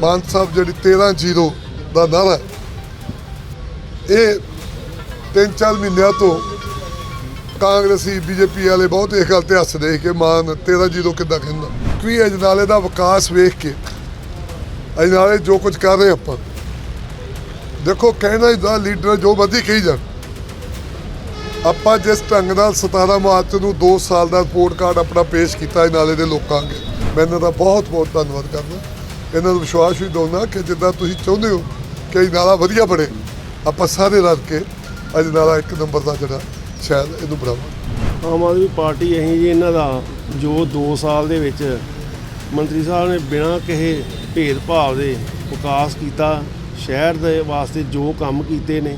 ਮਾਨ ਸਾਹਿਬ ਜਿਹੜੀ 13 ਜ਼ੀਰੋ ਦਾ ਨਾਰਾ ਇਹ ਤਿੰਨ ਚਾਰ ਮਹੀਨਿਆਂ ਤੋਂ ਕਾਂਗਰਸੀ, ਬੀਜੇਪੀ ਵਾਲੇ ਬਹੁਤ ਇਸ ਗੱਲ ਤੇ ਹੱਸਦੇ ਸੀ ਕਿ ਮਾਨ 13 ਜ਼ੀਰੋ ਕਿੱਦਾਂ ਕਹਿੰਦਾ ਕਿ ਅਜਨਾਲੇ ਦਾ ਵਿਕਾਸ ਵੇਖ ਕੇ ਅਜਨਾਲੇ ਜੋ ਕੁਝ ਕਰ ਰਹੇ ਆਪਾਂ, ਦੇਖੋ ਕਹਿਣਾ ਦਾ ਲੀਡਰ ਜੋ ਮਰਜ਼ੀ ਕਹੀ ਜਾਣ। ਆਪਾਂ ਜਿਸ ਢੰਗ ਨਾਲ 17 ਮਾਰਚ ਨੂੰ 2 ਸਾਲ ਦਾ ਰਿਪੋਰਟ ਕਾਰਡ ਆਪਣਾ ਪੇਸ਼ ਕੀਤਾ ਅਜਨਾਲੇ ਦੇ ਲੋਕਾਂ ਅੱਗੇ ਮੈਂ ਇਹਨਾਂ ਦਾ ਬਹੁਤ ਬਹੁਤ ਧੰਨਵਾਦ ਕਰਦਾ। ਇਹਨਾਂ ਨੂੰ ਵਿਸ਼ਵਾਸ ਵੀ ਦਉਣਾ ਕਿ ਜਿੱਦਾਂ ਤੁਸੀਂ ਚਾਹੁੰਦੇ ਹੋ ਕਿ ਇਹ ਨਾਲਾ ਵਧੀਆ ਬਣੇ ਆਪਾਂ ਸਾਰੇ ਰਲ ਕੇ ਅੱਜ ਨਾਲਾ ਇੱਕ ਨੰਬਰ ਦਾ ਜਿਹੜਾ ਸ਼ਾਇਦ ਇਹਨੂੰ ਬਣਾਵਾਂਗੇ। ਆਮ ਆਦਮੀ ਪਾਰਟੀ ਅਸੀਂ ਜੀ ਇਹਨਾਂ ਦਾ ਜੋ 2 ਸਾਲ ਦੇ ਵਿੱਚ ਮੰਤਰੀ ਸਾਹਿਬ ਨੇ ਬਿਨਾਂ ਕਿਸੇ ਭੇਦਭਾਵ ਦੇ ਵਿਕਾਸ ਕੀਤਾ ਸ਼ਹਿਰ ਦੇ ਵਾਸਤੇ ਜੋ ਕੰਮ ਕੀਤੇ ਨੇ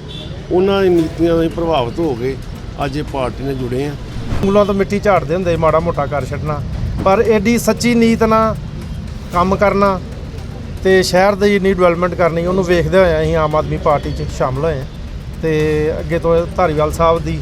ਉਹਨਾਂ ਦੀ ਨੀਤੀਆਂ ਤੋਂ ਪ੍ਰਭਾਵਿਤ ਹੋ ਕੇ ਅੱਜ ਇਹ ਪਾਰਟੀ ਨਾਲ ਜੁੜੇ ਆ ਉਂਗਲਾਂ ਤੋਂ ਮਿੱਟੀ ਝਾੜਦੇ ਹੁੰਦੇ ਮਾੜਾ ਮੋਟਾ ਕਰ ਛੱਡਣਾ ਪਰ ਐਡੀ ਸੱਚੀ ਨੀਤ ਨਾਲ ਕੰਮ ਕਰਨਾ ਤੇ ਸ਼ਹਿਰ ਦੀ ਜਿੰਨੀ ਡਿਵੈਲਪਮੈਂਟ ਕਰਨੀ, ਉਹਨੂੰ ਵੇਖਦੇ ਹੋਏ ਅਸੀਂ ਆਮ ਆਦਮੀ ਪਾਰਟੀ 'ਚ ਸ਼ਾਮਲ ਹੋਏ ਹਾਂ। ਤੇ ਅੱਗੇ ਤੋਂ ਧਾਰੀਵਾਲ ਸਾਹਿਬ ਦੀ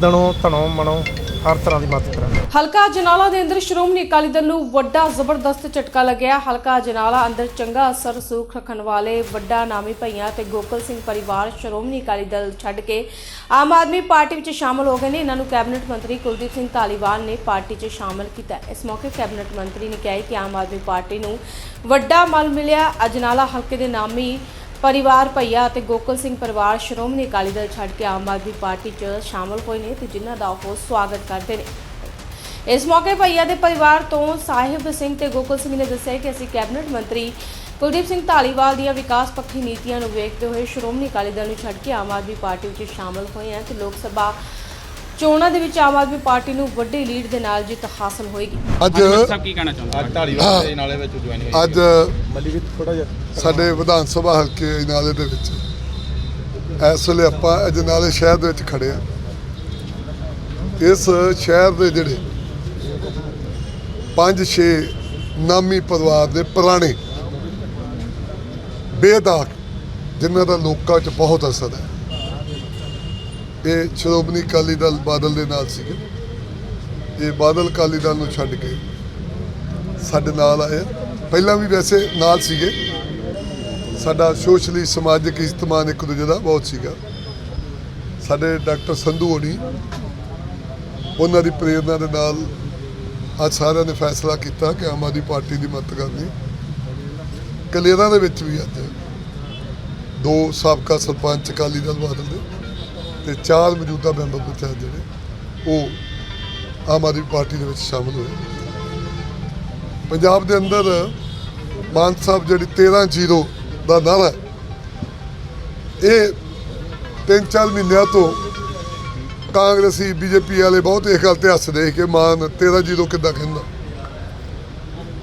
ਦਣੋਂ ਧਨੋਂ ਮਣੋ ਹਰ ਤਰ੍ਹਾਂ ਦੀ ਮਦਦ ਕਰਾਂਗੇ। ਹਲਕਾ ਜਨਾਲਾ ਦੇ ਅੰਦਰ ਸ਼੍ਰੋਮਣੀ ਅਕਾਲੀ ਦਲ ਨੂੰ ਵੱਡਾ ਜ਼ਬਰਦਸਤ ਝਟਕਾ ਲੱਗਿਆ। ਹਲਕਾ ਜਨਾਲਾ ਅੰਦਰ ਚੰਗਾ ਅਸਰ ਸੂਖ ਰੱਖਣ ਵਾਲੇ ਵੱਡਾ ਨਾਮੀ ਭਈਆਂ ਤੇ ਗੋਕਲ ਸਿੰਘ ਪਰਿਵਾਰ ਸ਼੍ਰੋਮਣੀ ਅਕਾਲੀ ਦਲ ਛੱਡ ਕੇ ਆਮ ਆਦਮੀ ਪਾਰਟੀ ਵਿੱਚ ਸ਼ਾਮਲ ਹੋ ਗਏ ਨੇ। ਇਹਨਾਂ ਨੂੰ ਕੈਬਨਿਟ ਮੰਤਰੀ ਕੁਲਦੀਪ ਸਿੰਘ ਧਾਲੀਵਾਲ ਨੇ ਪਾਰਟੀ 'ਚ ਸ਼ਾਮਲ ਕੀਤਾ। ਇਸ ਮੌਕੇ ਕੈਬਨਿਟ ਮੰਤਰੀ ਨੇ ਕਿਹਾ ਕਿ ਆਮ ਆਦਮੀ ਪਾਰਟੀ ਨੂੰ ਵੱਡਾ ਮਲ ਮਿਲਿਆ। ਅਜਨਾਲਾ ਹਲਕੇ ਦੇ ਨਾਮੀ ਪਰਿਵਾਰ ਭਈਆ ਅਤੇ ਗੋਕਲ ਸਿੰਘ ਪਰਿਵਾਰ ਸ਼੍ਰੋਮਣੀ ਅਕਾਲੀ ਦਲ ਛੱਡ ਕੇ ਆਮ ਆਦਮੀ ਪਾਰਟੀ 'ਚ ਸ਼ਾਮਲ ਹੋਏ ਨੇ ਤੇ ਜਿਨ੍ਹਾਂ ਦਾ ਉਹ ਸਵਾਗਤ ਕਰਦੇ ਨੇ। ਇਸ ਮੌਕੇ ਭਈਆ ਦੇ ਪਰਿਵਾਰ ਤੋਂ ਸਾਹਿਬ ਸਿੰਘ ਤੇ ਗੋਕਲ ਸਿੰਘ ਨੇ ਦੱਸਿਆ ਕਿ ਅਸੀਂ ਕੈਬਨਿਟ ਮੰਤਰੀ ਕੁਲਦੀਪ ਸਿੰਘ ਢਾਲੀਵਾਲ ਦੀਆਂ ਵਿਕਾਸ ਪੱਖੀ ਨੀਤੀਆਂ ਨੂੰ ਵੇਖਦੇ ਹੋਏ ਸ਼੍ਰੋਮਣੀ ਅਕਾਲੀ ਦਲ ਨੂੰ ਛੱਡ ਕੇ ਆਮ ਆਦਮੀ ਪਾਰਟੀ ਵਿੱਚ ਸ਼ਾਮਲ ਹੋਏ ਹਾਂ ਤੇ ਲੋਕ ਸਭਾ ਚੋਣਾਂ ਦੇ ਵਿੱਚ ਆਮ ਆਦਮੀ ਪਾਰਟੀ ਨੂੰ ਵੱਡੀ ਲੀਡ ਦੇ ਨਾਲ ਜਿੱਤ ਹਾਸਲ ਹੋਏਗੀ। ਅੱਜ ਸਭ ਕੀ ਕਹਿਣਾ ਚਾਹੁੰਦੇ ਅੱਜ ਢਾਲੀਵਾਲ ਦੇ ਨਾਲੇ ਵਿੱਚ ਜੁਆਇਨ ਹੋਈ। ਅੱਜ ਮੱਲੀ ਵੀ ਥੋੜਾ ਜਿਹਾ ਸਾਡੇ ਵਿਧਾਨ ਸਭਾ ਹਲਕੇ ਅਜਨਾਲੇ ਦੇ ਵਿੱਚ। ਇਸ ਵੇਲੇ ਆਪਾਂ ਅਜਨਾਲੇ ਸ਼ਹਿਰ ਦੇ ਵਿੱਚ ਖੜੇ ਆ ਇਸ ਸ਼ਹਿਰ ਦੇ ਜਿਹੜੇ ਪੰਜ ਛੇ ਨਾਮੀ ਪਰਿਵਾਰ ਦੇ ਪੁਰਾਣੇ ਬੇਦਾਗ ਜਿਨ੍ਹਾਂ ਦਾ ਲੋਕਾਂ 'ਚ ਬਹੁਤ ਅਸਰ ਹੈ। ਇਹ ਸ਼੍ਰੋਮਣੀ ਅਕਾਲੀ ਦਲ ਬਾਦਲ ਦੇ ਨਾਲ ਸੀਗੇ, ਇਹ ਬਾਦਲ ਅਕਾਲੀ ਦਲ ਨੂੰ ਛੱਡ ਕੇ ਸਾਡੇ ਨਾਲ ਆਏ। ਪਹਿਲਾਂ ਵੀ ਵੈਸੇ ਨਾਲ ਸੀਗੇ। ਸਾਡਾ ਸੋਸ਼ਲੀ, ਸਮਾਜਿਕ ਇਜਤਮਾਨ ਇੱਕ ਦੂਜੇ ਦਾ ਬਹੁਤ ਸੀਗਾ। ਸਾਡੇ ਡਾਕਟਰ ਸੰਧੂ ਹੋਣੀ, ਉਹਨਾਂ ਦੀ ਪ੍ਰੇਰਣਾ ਦੇ ਨਾਲ ਅੱਜ ਸਾਰਿਆਂ ਨੇ ਫੈਸਲਾ ਕੀਤਾ ਕਿ ਆਮ ਆਦਮੀ ਪਾਰਟੀ ਦੀ ਮਦਦ ਕਰਨੀ। ਕਲੇਰਾਂ ਦੇ ਵਿੱਚ ਵੀ ਅੱਜ ਦੋ ਸਾਬਕਾ ਸਰਪੰਚ ਅਕਾਲੀ ਦਲ ਬਾਦਲ ਦੇ। ਤੇ ਚਾਰ ਮੌਜੂਦਾ ਮੈਂਬਰ ਪੰਚਾਇਤ ਜਿਹੜੇ ਉਹ ਆਮ ਆਦਮੀ ਪਾਰਟੀ ਦੇ ਵਿੱਚ ਸ਼ਾਮਲ ਹੋਏ। ਪੰਜਾਬ ਦੇ ਅੰਦਰ ਮਾਨ ਸਾਹਿਬ ਜਿਹੜੀ 13 ਜ਼ੀਰੋ ਦਾ ਨਾਰਾ ਹੈ, ਇਹ ਤਿੰਨ ਚਾਰ ਮਹੀਨਿਆਂ ਤੋਂ ਕਾਂਗਰਸੀ ਬੀਜੇਪੀ ਵਾਲੇ ਬਹੁਤ ਇਸ ਗੱਲ ਤੇ ਹੱਸਦੇ ਸੀ ਕਿ ਮਾਨ 13 ਜ਼ੀਰੋ ਕਿੱਦਾਂ ਕਹਿੰਦਾ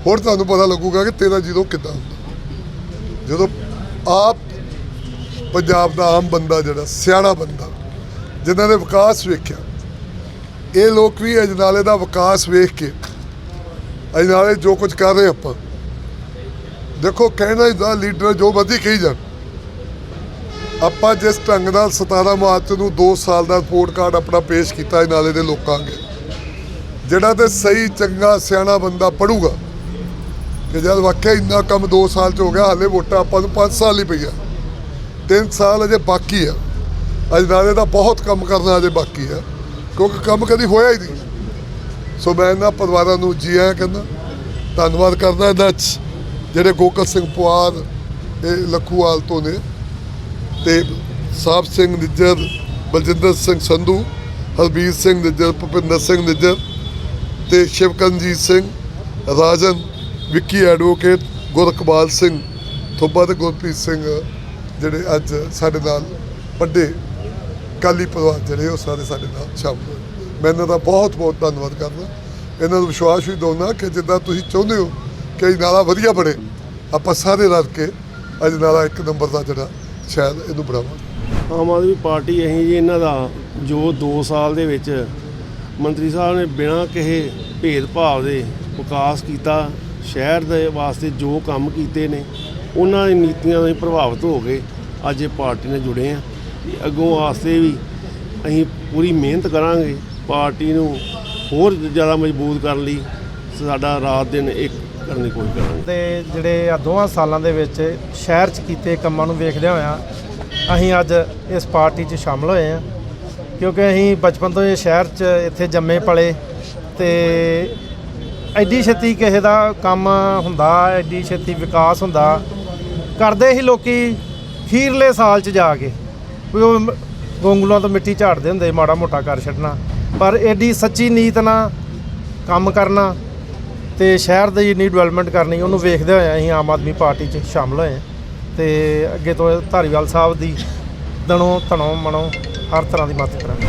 ਹੁਣ ਤੁਹਾਨੂੰ ਪਤਾ ਲੱਗੂਗਾ ਕਿ 13 ਜ਼ੀਰੋ ਕਿੱਦਾਂ ਹੁੰਦਾ। ਜਦੋਂ ਆਪ ਪੰਜਾਬ ਦਾ ਆਮ ਬੰਦਾ ਜਿਹੜਾ ਸਿਆਣਾ ਬੰਦਾ ਜਿਨ੍ਹਾਂ ਨੇ ਵਿਕਾਸ ਵੇਖਿਆ। ਇਹ ਲੋਕ ਵੀ ਅਜਨਾਲੇ ਦਾ ਵਿਕਾਸ ਵੇਖ ਕੇ, ਅਜਨਾਲੇ ਜੋ ਕੁਝ ਕਰ ਰਹੇ ਆਪਾਂ, ਦੇਖੋ ਕਹਿਣਾ ਦਾ ਲੀਡਰ ਜੋ ਮਰਜ਼ੀ ਕਹੀ ਜਾਣ। ਆਪਾਂ ਜਿਸ ਢੰਗ ਨਾਲ 17 ਮਾਰਚ ਨੂੰ 2 ਸਾਲ ਦਾ ਰਿਪੋਰਟ ਕਾਰਡ ਆਪਣਾ ਪੇਸ਼ ਕੀਤਾ ਅਜਨਾਲੇ ਦੇ ਲੋਕਾਂ ਅੱਗੇ, ਜਿਹੜਾ ਤੇ ਸਹੀ, ਚੰਗਾ, ਸਿਆਣਾ ਬੰਦਾ ਪੜੂਗਾ, ਕਿ ਜਦ ਵਾਕਿਆ ਇੰਨਾ ਕੰਮ 2 ਸਾਲ ਚ ਹੋ ਗਿਆ, ਹਾਲੇ ਵੋਟਾਂ ਆਪਾਂ ਨੂੰ 5 ਸਾਲ ਹੀ ਪਈਆ। 3 ਸਾਲ ਅਜੇ ਬਾਕੀ ਆ। ਅੱਜ ਨਾਲੇ ਦਾ ਬਹੁਤ ਕੰਮ ਕਰਨਾ ਅਜੇ ਬਾਕੀ ਆ ਕਿਉਂਕਿ ਕੰਮ ਕਦੀ ਹੋਇਆ ਹੀ ਨਹੀਂ। ਸੋ ਮੈਂ ਇਹਨਾਂ ਪਰਿਵਾਰਾਂ ਨੂੰ ਜੀ ਆਇਆਂ ਕਹਿੰਦਾ, ਧੰਨਵਾਦ ਕਰਦਾ ਇਹਨਾਂ 'ਚ, ਜਿਹੜੇ ਗੋਕਲ ਸਿੰਘ ਪੁਆਰ, ਇਹ ਲੱਖੂਵਾਲ ਤੋਂ ਨੇ ਤੇ ਸਾਹਿਬ ਸਿੰਘ ਨਿੱਜਰ, ਬਲਜਿੰਦਰ ਸਿੰਘ ਸੰਧੂ, ਹਰਬੀਰ ਸਿੰਘ ਨਿੱਜਰ, ਭੁਪਿੰਦਰ ਸਿੰਘ ਨਿੱਜਰ ਤੇ ਸ਼ਿਵਕੰਜੀਤ ਸਿੰਘ, ਰਾਜਨ, ਵਿੱਕੀ ਐਡਵੋਕੇਟ, ਗੁਰਕਬਾਲ ਸਿੰਘ, ਥੋਬਾ ਤੇ ਗੁਰਪ੍ਰੀਤ ਸਿੰਘ, ਜਿਹੜੇ ਅੱਜ ਸਾਡੇ ਨਾਲ ਵੱਡੇ ਕਾਲੀ ਪਰਿਵਾਰ ਜਿਹੜੇ ਉਹ ਸਾਰੇ ਸਾਡੇ ਨਾਲ ਸ਼ਾਮਲ ਹੋਏ। ਮੈਂ ਇਹਨਾਂ ਦਾ ਬਹੁਤ ਬਹੁਤ ਧੰਨਵਾਦ ਕਰਦਾ। ਇਹਨਾਂ ਨੂੰ ਵਿਸ਼ਵਾਸ ਵੀ ਦਉਣਾ ਕਿ ਜਿੱਦਾਂ ਤੁਸੀਂ ਚਾਹੁੰਦੇ ਹੋ ਕਿ ਇਹ ਨਾਲਾ ਵਧੀਆ ਬਣੇ, ਆਪਾਂ ਸਾਰੇ ਰਲ ਕੇ ਅੱਜ ਨਾਲਾ ਇੱਕ ਨੰਬਰ ਦਾ ਜਿਹੜਾ ਸ਼ਹਿਰ ਇਹਨੂੰ ਬਣਾਵਾਂਗੇ। ਆਮ ਆਦਮੀ ਪਾਰਟੀ ਅਸੀਂ ਜੀ ਇਹਨਾਂ ਦਾ, ਜੋ 2 ਸਾਲ ਦੇ ਵਿੱਚ ਮੰਤਰੀ ਸਾਹਿਬ ਨੇ ਬਿਨਾਂ ਕਿਸੇ ਭੇਦਭਾਵ ਦੇ ਵਿਕਾਸ ਕੀਤਾ, ਸ਼ਹਿਰ ਦੇ ਵਾਸਤੇ ਜੋ ਕੰਮ ਕੀਤੇ ਨੇ, ਉਹਨਾਂ ਦੀ ਨੀਤੀਆਂ ਤੋਂ ਪ੍ਰਭਾਵਿਤ ਹੋ ਕੇ ਅੱਜ ਇਹ ਪਾਰਟੀ ਨਾਲ ਜੁੜੇ ਆ। ਅੱਗੋਂ ਵਾਸਤੇ ਵੀ ਅਸੀਂ ਪੂਰੀ ਮਿਹਨਤ ਕਰਾਂਗੇ, ਪਾਰਟੀ ਨੂੰ ਹੋਰ ਜ਼ਿਆਦਾ ਮਜ਼ਬੂਤ ਕਰਨ ਲਈ ਸਾਡਾ ਰਾਤ ਦਿਨ ਇੱਕ ਕਰਨ ਦੀ ਕੋਸ਼ਿਸ਼ ਕਰਾਂਗੇ। ਤੇ ਜਿਹੜੇ ਆ ਦੋਵਾਂ ਸਾਲਾਂ ਦੇ ਵਿੱਚ ਸ਼ਹਿਰ 'ਚ ਕੀਤੇ ਕੰਮਾਂ ਨੂੰ ਵੇਖਦਿਆਂ ਹੋਇਆਂ ਅਸੀਂ ਅੱਜ ਇਸ ਪਾਰਟੀ 'ਚ ਸ਼ਾਮਲ ਹੋਏ ਹਾਂ। ਕਿਉਂਕਿ ਅਸੀਂ ਬਚਪਨ ਤੋਂ ਇਹ ਸ਼ਹਿਰ 'ਚ ਇੱਥੇ ਜੰਮੇ ਪਲੇ ਤੇ ਐਡੀ ਛੇਤੀ ਕਿਸੇ ਦਾ ਕੰਮ ਹੁੰਦਾ, ਐਡੀ ਛੇਤੀ ਵਿਕਾਸ ਹੁੰਦਾ, ਕਰਦੇ ਹੀ ਲੋਕੀ ਖੀਰਲੇ ਸਾਲ 'ਚ ਜਾ ਕੇ। ਵੀ ਉਹ ਮ- ਗੋਂਗਲੂਆਂ ਤੋਂ ਮਿੱਟੀ ਝਾੜਦੇ ਹੁੰਦੇ ਮਾੜਾ ਮੋਟਾ ਕਰ ਛੱਡਣਾ। ਪਰ ਐਡੀ ਸੱਚੀ ਨੀਤ ਨਾਲ ਕੰਮ ਕਰਨਾ ਤੇ ਸ਼ਹਿਰ ਦੀ ਜਿੰਨੀ ਡਿਵੈਲਪਮੈਂਟ ਕਰਨੀ, ਉਹਨੂੰ ਵੇਖਦੇ ਹੋਏ ਅਸੀਂ ਆਮ ਆਦਮੀ ਪਾਰਟੀ 'ਚ ਸ਼ਾਮਲ ਹੋਏ ਹਾਂ। ਤੇ ਅੱਗੇ ਤੋਂ ਧਾਰੀਵਾਲ ਸਾਹਿਬ ਦੀ ਦਣੋ ਧਨੋਂ ਮਣੋ ਹਰ ਤਰ੍ਹਾਂ ਦੀ ਮਦਦ ਕਰਾਂਗੇ।